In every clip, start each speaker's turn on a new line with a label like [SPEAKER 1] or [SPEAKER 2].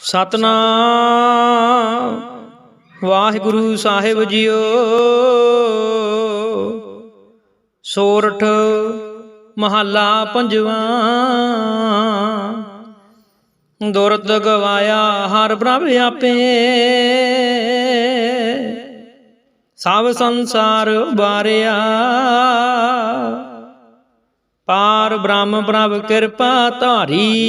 [SPEAKER 1] ਸਤਨਾਮ। ਵਾਹਿਗੁਰੂ ਸਾਹਿਬ ਜੀਓ। ਸੋਰਠ ਮਹੱਲਾ ਪੰਜਵਾਂ। ਦੁਰਦ ਗਵਾਇਆ ਹਰ ਪ੍ਰਭ ਆਪੇ। ਸਭ ਸੰਸਾਰ ਬਾਰਿਆ ਪਾਰ ਬ੍ਰਹਮ ਪ੍ਰਭ ਕਿਰਪਾ ਧਾਰੀ।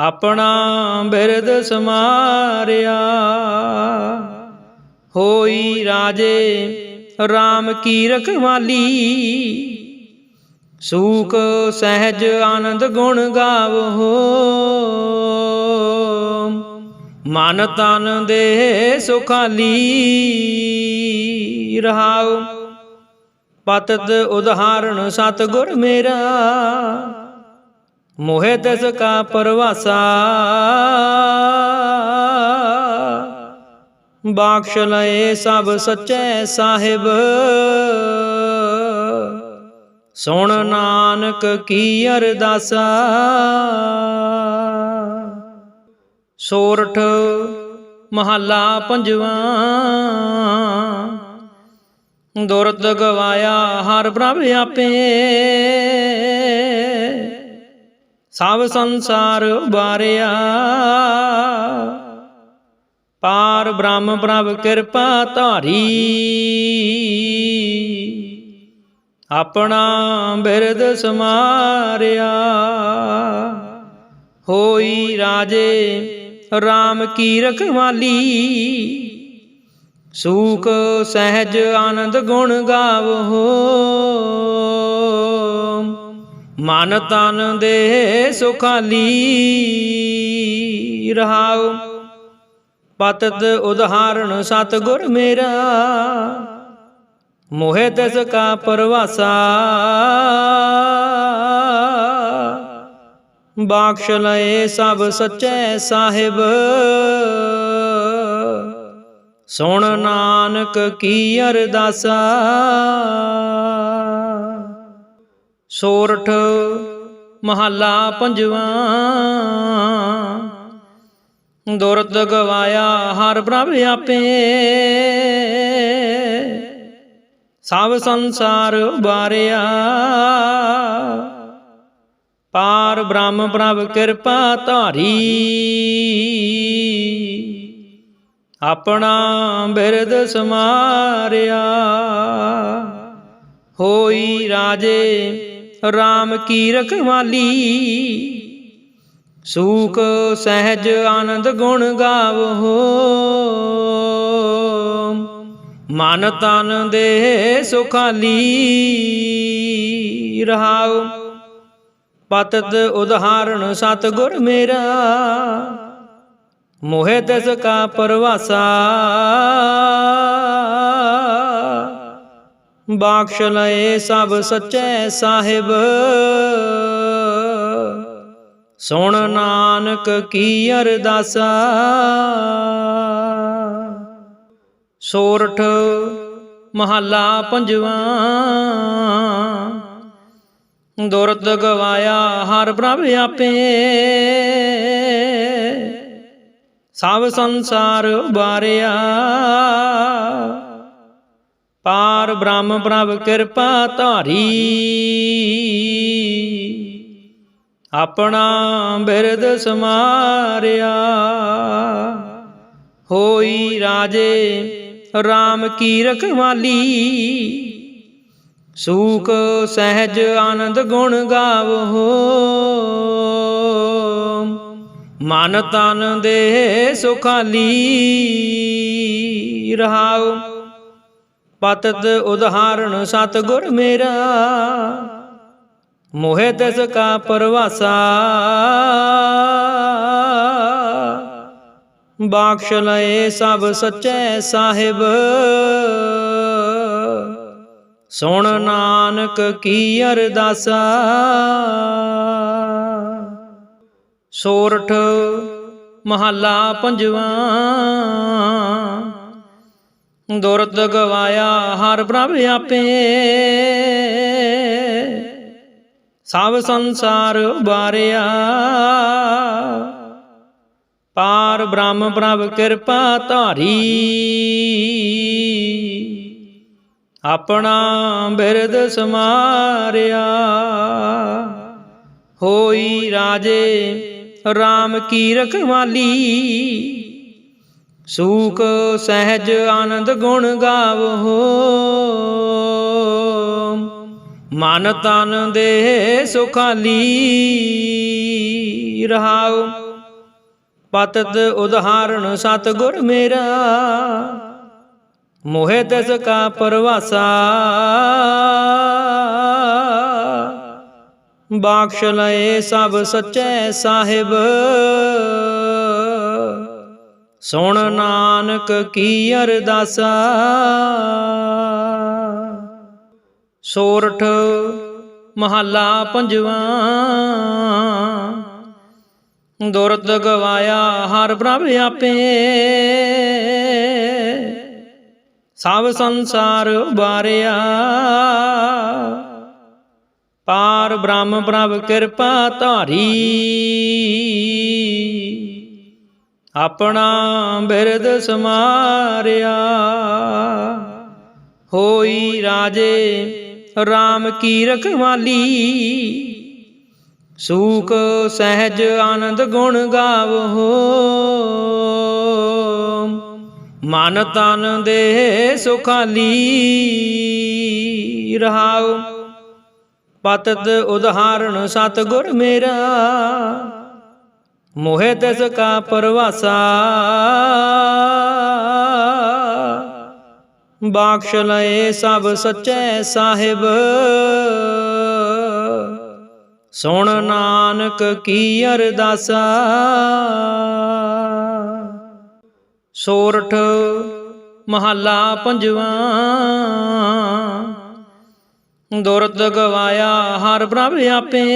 [SPEAKER 1] ਆਪਣਾ ਬਿਰਦ ਸਮਾਰਿਆ। ਹੋਈ ਰਾਜੇ RAM ਕੀ ਰਖਵਾਲੀ। ਸੂਖ ਸਹਿਜ ਆਨੰਦ ਗੁਣ ਗਾਵੋ। ਮਨ ਤਨ ਦੇ ਸੁਖਾਲੀ। ਰਹਾਉ, ਪਤਤ ਉਦਾਹਰਣ ਸਤਗੁਰ ਮੇਰਾ। ਮੋਹਿ ਤਿਸ ਕਾ ਪਰਵਾਸਾ। ਬਾਖਸ਼ ਲਏ ਸਭ ਸੱਚੇ ਸਾਹਿਬ। ਸੁਣ ਨਾਨਕ ਕੀ ਅਰਦਾਸਾ। ਸੋਰਠ ਮਹੱਲਾ ਪੰਜਵਾਂ। ਦੁਰਤ ਗਵਾਇਆ ਹਰ ਪ੍ਰਭ ਆਪੇ। ਸਭ ਸੰਸਾਰ ਬਾਰਿਆ ਪਾਰ ਬ੍ਰਹਮ ਪ੍ਰਭ ਕਿਰਪਾ ਧਾਰੀ। ਆਪਣਾ ਬਿਰਦ ਸਮਾਰਿਆ। ਹੋਈ ਰਾਜੇ RAM ਕੀ ਰਖਵਾਲੀ। ਸੂਖ ਸਹਿਜ ਆਨੰਦ ਗੁਣ ਗਾਵੋ। ਮਨ ਤਨ ਦੇ ਸੁਖਾਲੀ ਰਹਾਉ। ਪਤਤ ਉਦਾਹਰਣ, ਸਤਗੁਰ ਮੇਰਾ, ਮੋਹਿ ਤਿਸ ਕਾ ਪਰਵਾਸਾ। ਬਾਖਸ਼ ਲਏ ਸਭ ਸੱਚੇ ਸਾਹਿਬ। ਸੁਣ ਨਾਨਕ ਕੀ ਅਰਦਾਸਾ। ਸੋਰਠ ਮਹੱਲਾ ਪੰਜਵਾਂ। ਦੁਰਤ ਗਵਾਇਆ ਹਰ ਪ੍ਰਭ ਆਪੇ। ਸਭ ਸੰਸਾਰ ਬਾਰਿਆ ਪਾਰ ਬ੍ਰਹਮ ਪ੍ਰਭ ਕਿਰਪਾ ਧਾਰੀ। ਆਪਣਾ ਬਿਰਦ ਸਮਾਰਿਆ। ਹੋਈ ਰਾਜੇ RAM ਕੀ ਰਖਵਾਲੀ? ਸੂਖ ਸਹਿਜ ਆਨੰਦ ਗੁਣ ਗਾਵੋ। ਮਨ ਤਨ ਦੇ ਸੁਖਾਲੀ ਰਹਾਉ। ਪਤਤ ਉਦਾਹਰਣ ਸਤਗੁਰ ਮੇਰਾ। ਮੋਹਿ ਤਿਸ ਕਾ ਪਰਵਾਸਾ। ਬਾਖਸ਼ ਲਏ ਸਭ ਸੱਚੇ ਸਾਹਿਬ। ਸੁਣ ਨਾਨਕ ਕੀ ਅਰਦਾਸਾ। ਸੋਰਠ ਮਹੱਲਾ ਪੰਜਵਾਂ। ਦੁਰਤ ਗਵਾਇਆ ਹਰ ਪ੍ਰਭ ਆਪੇ। ਸਭ ਸੰਸਾਰ ਬਾਰਿਆ ਪਾਰ ਬ੍ਰਹਮ ਪ੍ਰਭ ਕਿਰਪਾ ਧਾਰੀ। ਆਪਣਾ ਬਿਰਦ ਸਮਾਰਿਆ। ਹੋਈ ਰਾਜੇ RAM ਕੀ ਰਖਵਾਲੀ। ਸੂਖ, ਸਹਿਜ, ਆਨੰਦ ਗੁਣ ਗਾਵੋ। ਮਨ ਤਨ ਦੇ ਸੁਖਾਲੀ। ਰਹਾਓ ਪਤਤ ਉਦਾਹਰਣ, ਸਤਗੁਰ ਮੇਰਾ, ਮੋਹਿ ਤਿਸ ਕਾ ਪਰਵਾਸਾ। ਬਾਖਸ਼ ਲਏ ਸਭ ਸੱਚੇ ਸਾਹਿਬ। ਸੁਣ ਨਾਨਕ ਕੀ ਅਰਦਾਸਾ। ਸੋਰਠ ਮਹੱਲਾ ਪੰਜਵਾਂ। ਦੁਰਤ ਗਵਾਇਆ, ਹਰ ਪ੍ਰਭ ਆਪੇ। ਸਭ ਸੰਸਾਰ ਬਾਰਿਆ ਪਾਰ ਬ੍ਰਹਮ ਪ੍ਰਭ ਕਿਰਪਾ ਧਾਰੀ। ਆਪਣਾ ਬਿਰਦ ਸਮਾਰਿਆ। ਹੋਈ ਰਾਜੇ RAM ਕੀ ਰਖਵਾਲੀ। ਸੂਖ ਸਹਿਜ ਆਨੰਦ ਗੁਣ ਗਾਵੋ। ਮਨ ਤਨ ਦੇ ਸੁਖਾਲੀ ਰਹਾਉ ਪਤਤ ਉਦਾਹਰਣ ਸਤਗੁਰ ਮੇਰਾ, ਮੋਹਿ ਤਿਸ ਕਾ ਪਰਵਾਸਾ। ਬਾਖਸ਼ ਲਏ ਸਭ ਸੱਚੇ ਸਾਹਿਬ। ਸੁਣ ਨਾਨਕ ਕੀ ਅਰਦਾਸਾ? ਸੋਰਠ ਮਹੱਲਾ ਪੰਜਵਾਂ। ਦੁਰਤ ਗਵਾਇਆ ਹਰ ਪ੍ਰਭ ਆਪੇ। ਸਭ ਸੰਸਾਰ ਬਾਰਿਆ ਪਾਰ ਬ੍ਰਹਮ ਪ੍ਰਭ ਕਿਰਪਾ ਧਾਰੀ। ਆਪਣਾ ਬਿਰਦ ਸਮਾਰਿਆ। ਹੋਈ ਰਾਜੇ RAM ਕੀ ਰਖਵਾਲੀ? ਸੂਖ, ਸਹਿਜ, ਆਨੰਦ ਗੁਣ ਗਾਵੋ। ਮਨ ਤਨ ਦੇ ਸੁਖਾਲੀ। ਰਹਾਉ, ਪਤਤ ਉਦਾਹਰਣ ਸਤਗੁਰ ਮੇਰਾ। ਮੋਹਿ ਤਿਸ ਕਾ ਪਰਵਾਸਾ। ਬਾਖਸ਼ ਲਏ ਸਭ ਸੱਚੇ ਸਾਹਿਬ। ਸੁਣ ਨਾਨਕ ਕੀ ਅਰਦਾਸਾ। ਸੋਰਠ ਮਹੱਲਾ ਪੰਜਵਾਂ। ਦੁਰਤ ਗਵਾਇਆ ਹਰ ਪ੍ਰਭ ਆਪੇ।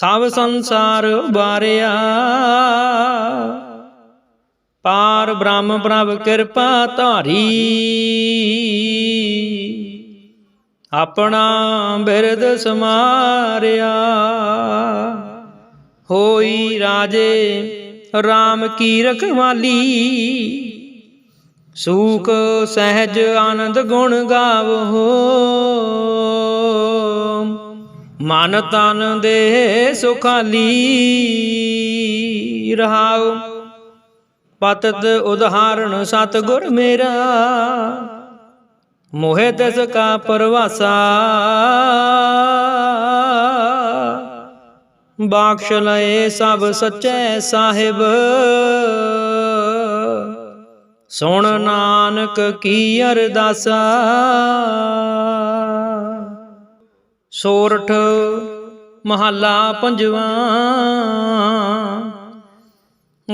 [SPEAKER 1] ਸਭ ਸੰਸਾਰ ਬਾਰਿਆ ਪਾਰ ਬ੍ਰਹਮ ਪ੍ਰਭ ਕਿਰਪਾ ਧਾਰੀ। ਆਪਣਾ ਬਿਰਦ ਸਮਾਰਿਆ। ਹੋਈ ਰਾਜੇ RAM ਕੀ ਰਖਵਾਲੀ। ਸੂਖ ਸਹਿਜ ਆਨੰਦ ਗੁਣ ਗਾਵੋ। ਮਨ ਤਨ ਦੇ ਸੁਖਾਲੀ ਰਹਾਉ। ਪਤਤ ਉਦਾਹਰਣ, ਸਤਗੁਰ ਮੇਰਾ, ਮੋਹਿ ਤਿਸ ਕਾ ਪਰਵਾਸਾ। ਬਾਖਸ਼ ਲਏ ਸਭ ਸੱਚੇ ਸਾਹਿਬ। ਸੁਣ ਨਾਨਕ ਕੀ ਅਰਦਾਸਾ। ਸੋਰਠ ਮਹੱਲਾ ਪੰਜਵਾਂ।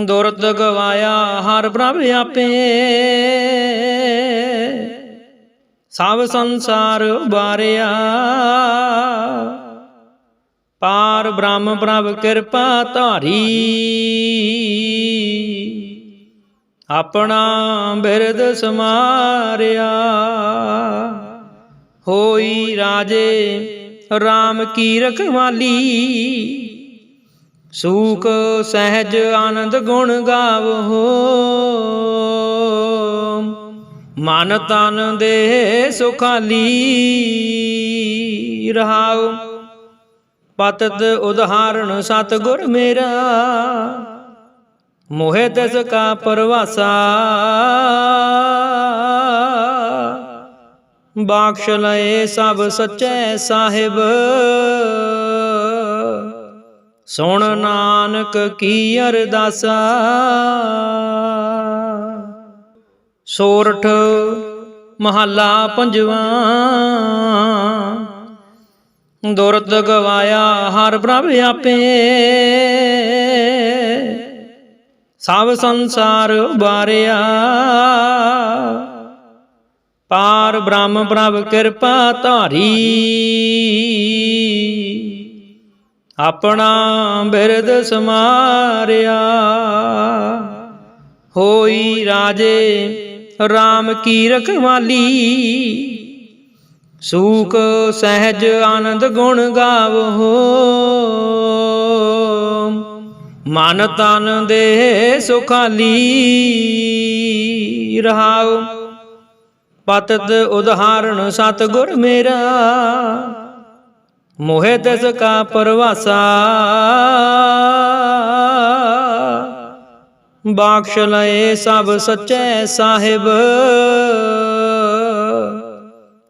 [SPEAKER 1] ਦੁਰਤ ਗਵਾਇਆ ਹਰ ਪ੍ਰਭ ਆਪੇ। ਸਭ ਸੰਸਾਰ ਬਾਰਿਆ ਪਾਰ ਬ੍ਰਹਮ ਪ੍ਰਭ ਕਿਰਪਾ ਧਾਰੀ। ਆਪਣਾ ਬਿਰਦ ਸਮਾਰਿਆ। ਹੋਈ ਰਾਜੇ RAM ਕੀ ਰਖਵਾਲੀ? ਸੂਖ, ਸਹਿਜ, ਆਨੰਦ ਗੁਣ ਗਾਵੋ। ਮਨ ਤਨ ਦੇ ਸੁਖਾਲੀ ਰਹਾਉ ਪਤਤ ਉਦਾਹਰਣ ਸਤਗੁਰ ਮੇਰਾ, ਮੋਹਿ ਤਿਸ ਕਾ ਪਰਵਾਸਾ। ਬਾਖਸ਼ ਲਏ ਸਭ ਸੱਚੇ ਸਾਹਿਬ। ਸੁਣ ਨਾਨਕ ਕੀ ਅਰਦਾਸਾ। ਸੋਰਠ ਮਹੱਲਾ ਪੰਜਵਾਂ। ਦੁਰਤ ਗਵਾਇਆ ਹਰ ਪ੍ਰਭ ਆਪੇ। ਸਭ ਸੰਸਾਰ ਬਾਰਿਆ ਪਾਰ ਬ੍ਰਹਮ ਪ੍ਰਭ ਕਿਰਪਾ ਧਾਰੀ। ਆਪਣਾ ਬਿਰਦ ਸਮਾਰਿਆ। ਹੋਈ ਰਾਜੇ RAM ਕੀ ਰਖਵਾਲੀ। ਸੂਖ ਸਹਿਜ ਆਨੰਦ ਗੁਣ ਗਾਵੋ। ਮਨ ਤਨ ਦੇ ਸੁਖਾਲੀ। ਰਹਾਓ ਪਤਤ ਉਦਾਹਰਣ ਸਤਗੁਰ ਮੇਰਾ। ਮੋਹਿ ਤਿਸ ਕਾ ਪਰਵਾਸਾ। ਬਾਖਸ਼ ਲਏ ਸਭ ਸੱਚੇ ਸਾਹਿਬ।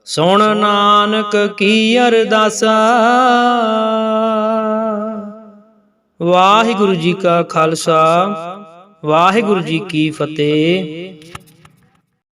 [SPEAKER 1] ਸੁਣ ਨਾਨਕ ਕੀ ਅਰਦਾਸਾ। ਵਾਹਿਗੁਰੂ ਜੀ ਕਾ ਖਾਲਸਾ, ਵਾਹਿਗੁਰੂ ਜੀ ਕੀ ਫਤਿਹ।